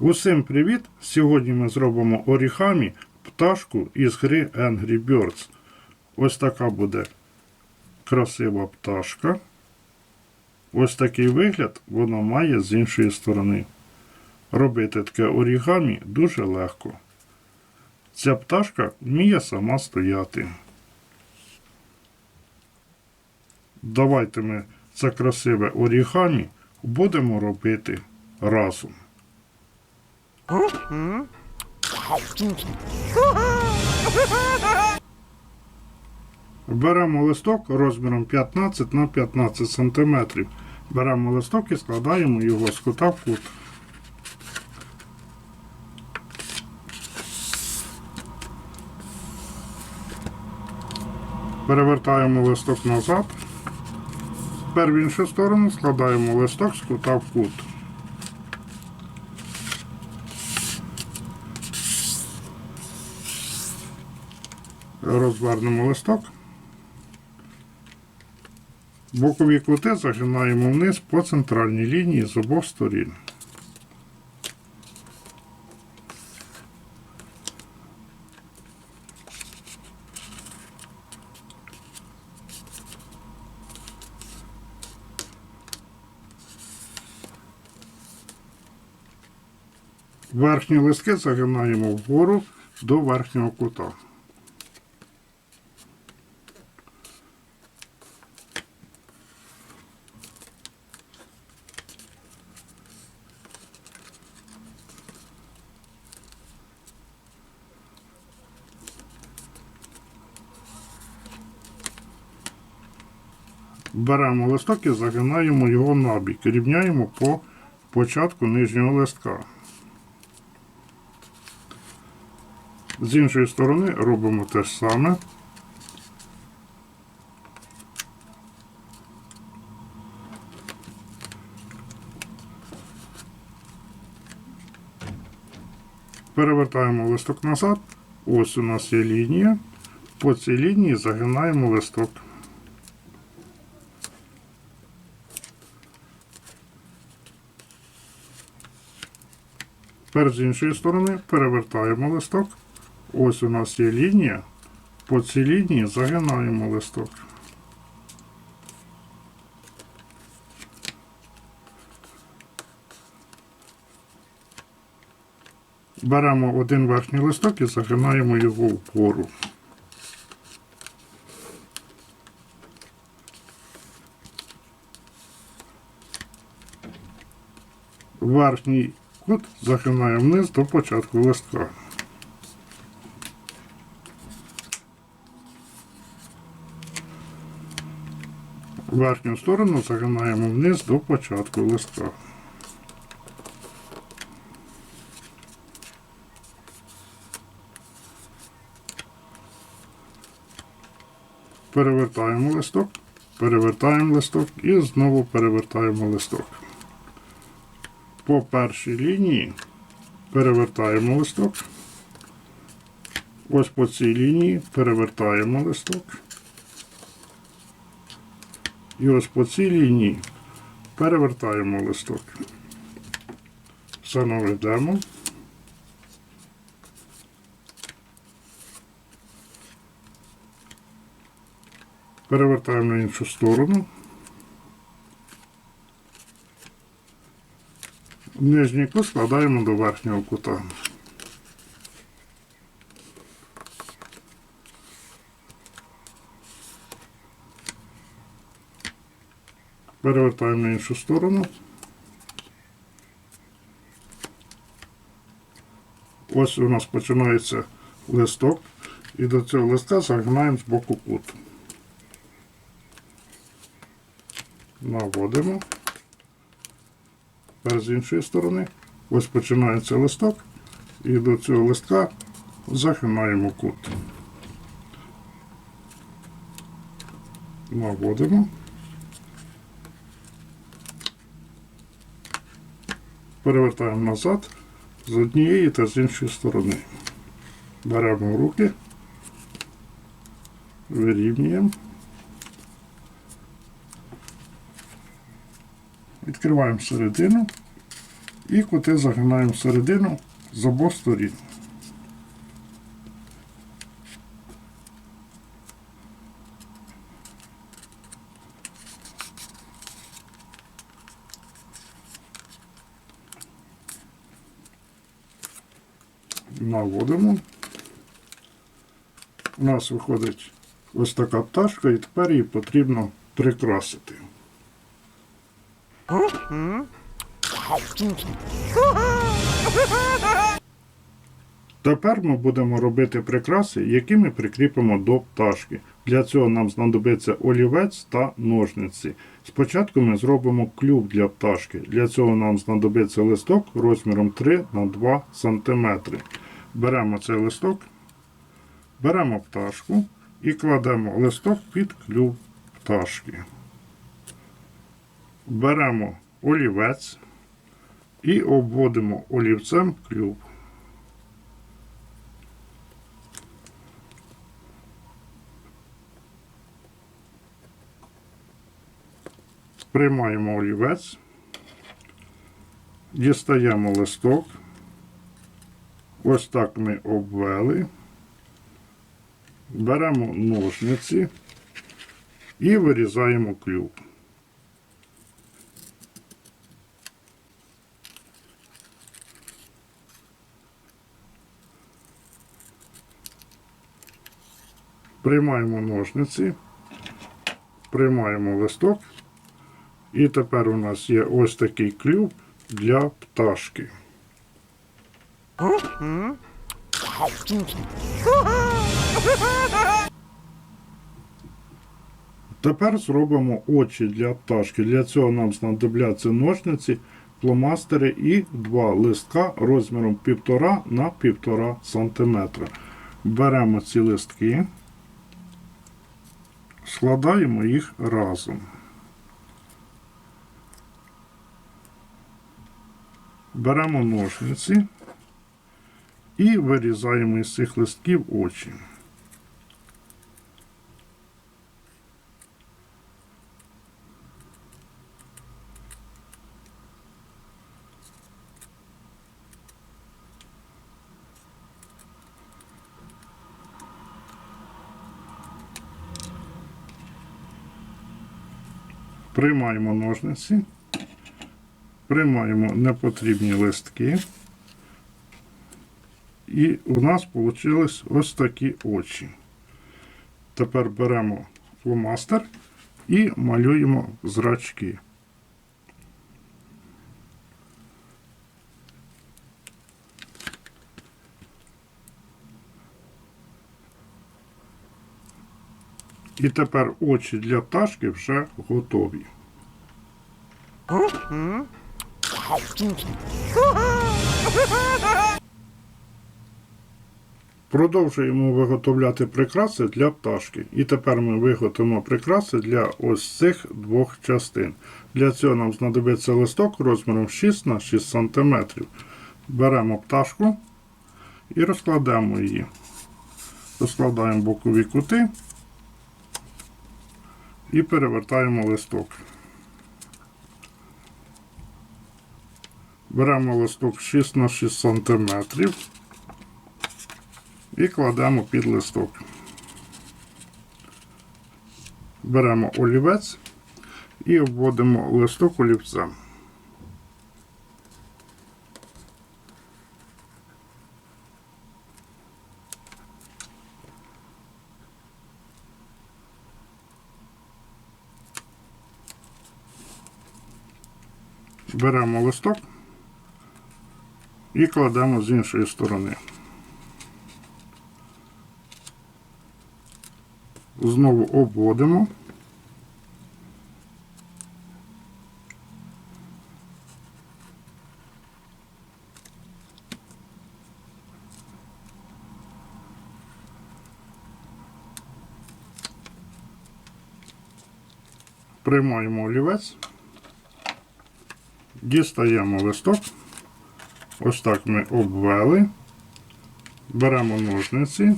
Усім привіт! Сьогодні ми зробимо орігамі пташку із гри Angry Birds. Ось така буде красива пташка. Ось такий вигляд вона має з іншої сторони. Робити таке орігамі дуже легко. Ця пташка вміє сама стояти. Давайте ми це красиве орігамі будемо робити разом. Беремо листок розміром 15 на 15 см. Беремо листок і складаємо його з кута в кут. Перевертаємо листок назад. Тепер в іншу сторону складаємо листок з кута в кут. Розвернемо листок. Бокові кути загинаємо вниз по центральній лінії з обох сторін. Верхні листки загинаємо вгору до верхнього кута. Беремо листок і загинаємо його набік, рівняємо по початку нижнього листка. З іншої сторони робимо те ж саме. Перевертаємо листок назад. Ось у нас є лінія. По цій лінії загинаємо листок. Тепер з іншої сторони перевертаємо листок. Ось у нас є лінія. По цій лінії загинаємо листок. Беремо один верхній листок і загинаємо його вгору. Верхній кут загинаємо вниз до початку листка. Верхню сторону загинаємо вниз до початку листка. Перевертаємо листок, перевертаємо листок і знову перевертаємо листок. По першій лінії перевертаємо листок. Ось по цій лінії перевертаємо листок. І ось по цій лінії перевертаємо листок. Все наведемо. Перевертаємо на іншу сторону. Нижній кут складаємо до верхнього кута. Перевертаємо на іншу сторону. Ось у нас починається листок, і до цього листа загинаємо з боку кут. Наводимо. Тепер з іншої сторони. Ось починається листок, і до цього листка загинаємо кут. Наводимо. Перевертаємо назад з однієї та з іншої сторони. Беремо руки, вирівнюємо. Відкриваємо середину І кути загинаємо всередину з обох сторін. Наводимо. У нас виходить ось така пташка, і тепер її потрібно прикрасити. Тепер ми будемо робити прикраси, які ми прикріпимо до пташки. Для цього нам знадобиться олівець та ножниці. Спочатку ми зробимо клюв для пташки. Для цього нам знадобиться листок розміром 3 на 2 см. Беремо цей листок, беремо пташку і кладемо листок під клюв пташки. Беремо олівець і обводимо олівцем клюв. Приймаємо олівець, дістаємо листок. Ось так ми обвели. Беремо ножниці і вирізаємо клюв. Приймаємо ножниці, приймаємо листок. І тепер у нас є ось такий клюв для пташки. Тепер зробимо очі для пташки. Для цього нам знадобляться ножниці, фломастери і два листка розміром 1,5 на 1,5 см. Беремо ці листки, складаємо їх разом. Беремо ножниці і вирізаємо із цих листків очі. Приймаємо ножниці. Приймаємо непотрібні листки. І у нас вийшли ось такі очі. Тепер беремо фломастер і малюємо зрачки. І тепер очі для пташки вже готові. Продовжуємо виготовляти прикраси для пташки. І тепер ми виготовимо прикраси для ось цих двох частин. Для цього нам знадобиться листок розміром 6 на 6 см. Беремо пташку і розкладемо її. Розкладаємо бокові кути і перевертаємо листок. Беремо листок 6 на 6 см і кладемо під листок. Беремо олівець і обводимо листок олівцем. Беремо листок і кладемо з іншої сторони. Знову обводимо. Приймаємо олівець, дістаємо листок. Ось так ми обвели, беремо ножниці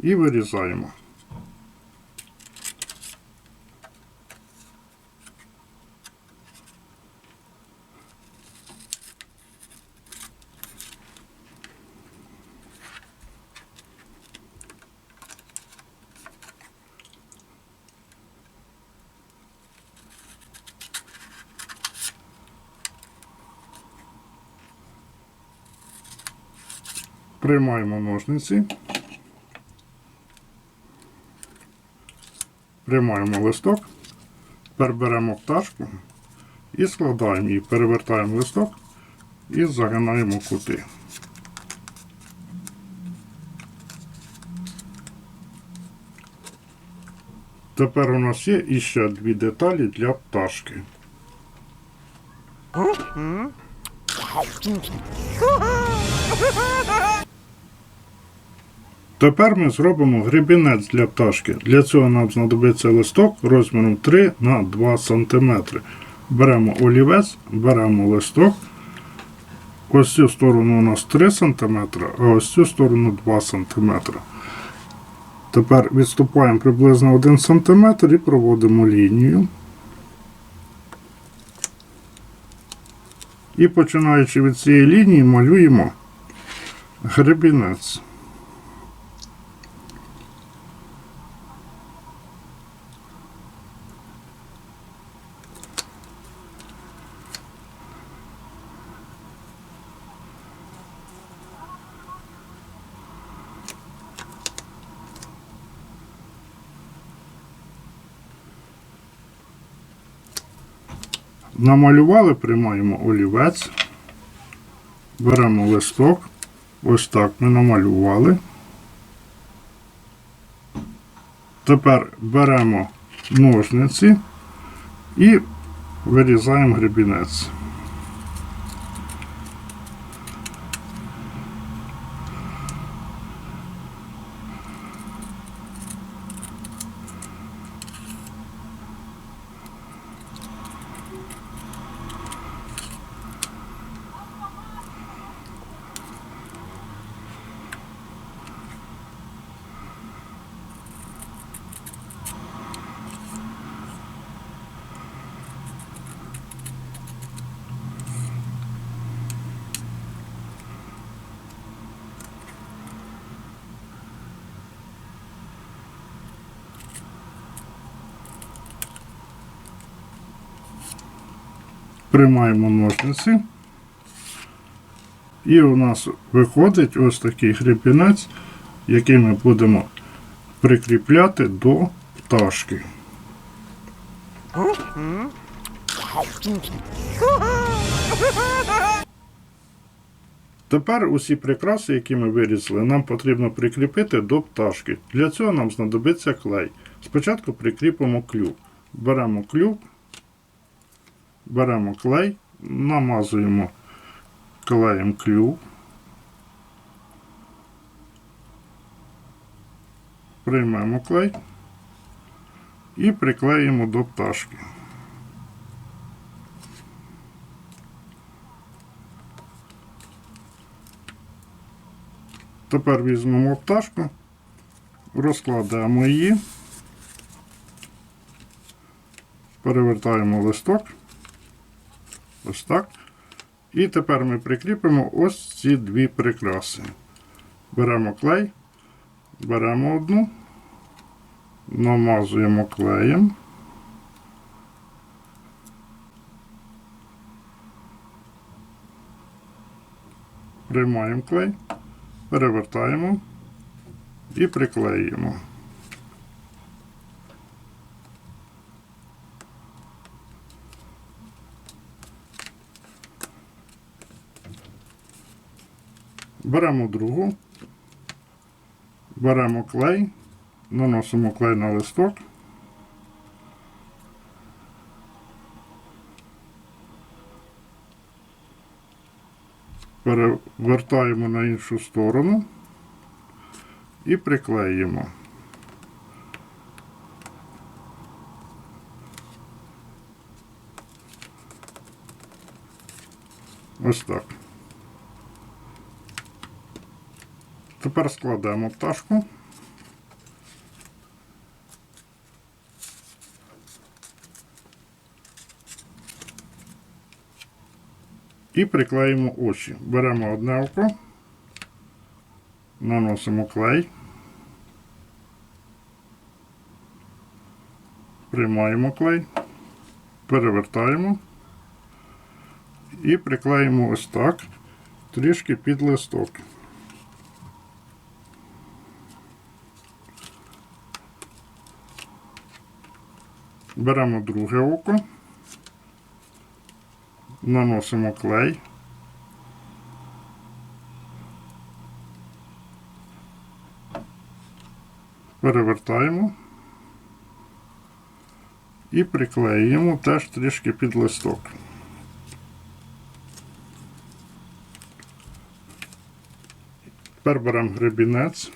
і вирізаємо. Приймаємо ножниці. Приймаємо листок. Тепер пташку і складаємо її, перевертаємо листок і загинаємо кути. Тепер у нас є іще дві деталі для пташки. Тепер ми зробимо гребінець для пташки. Для цього нам знадобиться листок розміром 3 на 2 см. Беремо олівець, беремо листок. Ось цю сторону у нас 3 см, а ось цю сторону 2 см. Тепер відступаємо приблизно 1 см і проводимо лінію. І починаючи від цієї лінії малюємо гребінець. Намалювали, приймаємо олівець, беремо листок. Ось так ми намалювали. Тепер беремо ножниці і вирізаємо гребінець. Приймаємо ножниці. І у нас виходить ось такий гребінець, який ми будемо прикріпляти до пташки. Тепер усі прикраси, які ми вирізали, нам потрібно прикріпити до пташки. Для цього нам знадобиться клей. Спочатку прикріпимо клюв. Беремо клюв, беремо клей, намазуємо клеєм клюв. Приймемо клей і приклеїмо до пташки. Тепер візьмемо пташку, розкладаємо її, перевертаємо листок. Ось так. І тепер ми прикріпимо ось ці дві прикраси. Беремо клей, беремо одну, намазуємо клеєм. Приймаємо клей, перевертаємо і приклеюємо. Беремо другу, беремо клей, наносимо клей на листок. Перевертаємо на іншу сторону і приклеїмо. Ось так. Тепер складаємо пташку. І приклеїмо очі. Беремо одне око, наносимо клей, приймаємо клей, перевертаємо і приклеїмо ось так, трішки під листок. Беремо друге око, наносимо клей. Перевертаємо. І приклеюємо теж трішки під листок. Тепер беремо гребінець,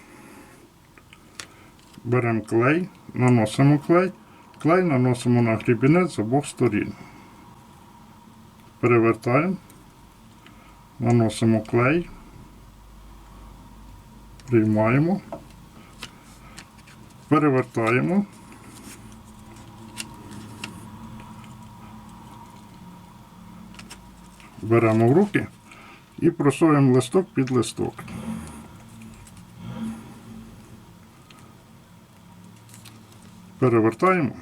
беремо клей, наносимо клей, клей наносимо на гребінець з обох сторін. Перевертаємо, наносимо клей, приймаємо, перевертаємо. Беремо в руки і просуємо листок під листок. Перевертаємо,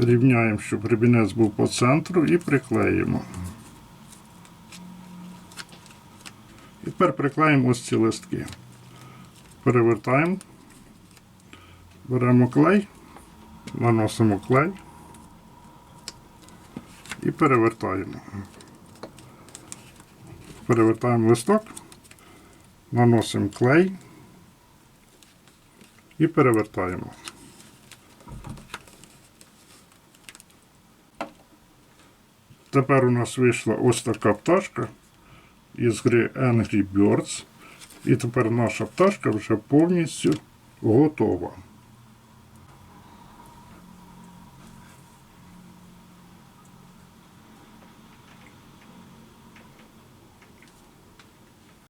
рівняємо, щоб гребінець був по центру і приклеїмо. І тепер приклеїмо ось ці листки. Перевертаємо, беремо клей, наносимо клей і перевертаємо. Перевертаємо листок, наносимо клей і перевертаємо. Тепер у нас вийшла ось така пташка із гри Angry Birds. І тепер наша пташка вже повністю готова.